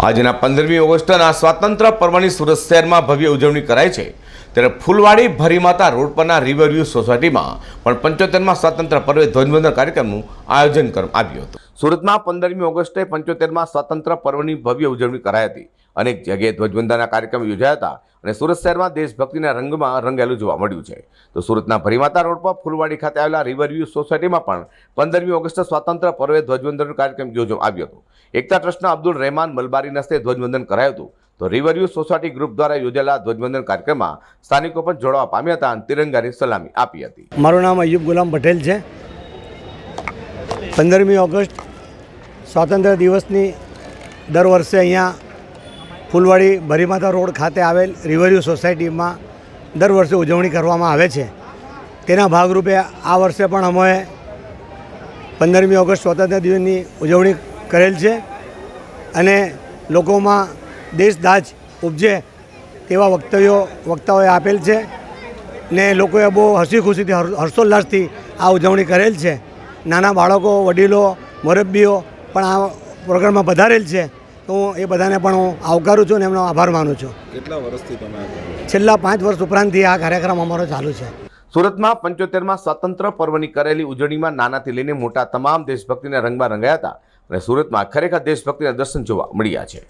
આજના પંદરમી ઓગસ્ટના સ્વાતંત્ર્ય પર્વની સુરત શહેરમાં ભવ્ય ઉજવણી કરાય છે. ત્યારે ફૂલવાડી ભરીમાતા રોડ પરના રિવરવ્યૂ સોસાયટીમાં પણ પંચોતેરમાં સ્વાતંત્ર્ય પર્વે ધ્વજવંદન કાર્યક્રમનું આયોજન કરવામાં આવ્યું હતું. સુરતમાં પંદરમી ઓગસ્ટે પંચોતેરમાં સ્વતંત્ર પર્વની ભવ્ય ઉજવણી કરાઈ હતી. અનેક જગ્યાએ ધ્વજવંદનના કાર્યક્રમ યોજાયા હતા અને સુરત શહેરમાં દેશભક્તિના રંગમાં રંગેલું જોવા મળ્યું છે. તો સુરતના ભરીમાતા રોડ પર ફૂલવાડી ખાતે આવેલા રિવરવ્યૂ સોસાયટીમાં પણ પંદરમી ઓગસ્ટ સ્વાતંત્ર્ય પર્વે ધ્વજવંદનનો કાર્યક્રમ યોજવામાં આવ્યો હતો. એકતા ટ્રસ્ટના અબ્દુલ રહેમાન મલબારીના હસ્તે ધ્વજવંદન કરાયું હતું. તો રિવરવ્યૂ સોસાયટી ગ્રુપ દ્વારા યોજેલા ધ્વજવંદન કાર્યક્રમમાં સ્થાનિકો પણ જોડવા પામ્યા હતા અને તિરંગાની સલામી આપી હતી. મારું નામ અયુબ ગુલામ પટેલ છે. પંદરમી ઓગસ્ટ સ્વાતંત્ર્ય દિવસની દર વર્ષે અહીંયા ફૂલવાડી ભરીમાતા રોડ ખાતે આવેલ રિવર્યુ સોસાયટીમાં દર વર્ષે ઉજવણી કરવામાં આવે છે. તેના ભાગરૂપે આ વર્ષે પણ અમે પંદરમી ઓગસ્ટ સ્વાતંત્ર્ય દિવસની ઉજવણી કરેલ છે અને લોકોમાં દેશદાજ ઉપજે તેવા વક્તવ્યો વક્તાઓએ આપેલ છે ને લોકોએ બહુ હસી ખુશીથી હર્ષોલ્લાસથી આ ઉજવણી કરેલ છે. નાના બાળકો, વડીલો, મુરબ્બીઓ પણ આ પ્રોગ્રામમાં પધારેલ છે તો હું એ બધાને પણ હું આવકારું છું અને એમનો આભાર માનું છું. કેટલા વર્ષથી તમે? છેલ્લા પાંચ વર્ષ ઉપરાંતથી આ કાર્યક્રમ અમારો ચાલુ છે. સુરતમાં પંચોતેરમાં સ્વતંત્ર પર્વની કરેલી ઉજવણીમાં નાનાથી લઈને મોટા તમામ દેશભક્તિના રંગમાં રંગાયા હતા અને સુરતમાં ખરેખર દેશભક્તિના દર્શન જોવા મળ્યા છે.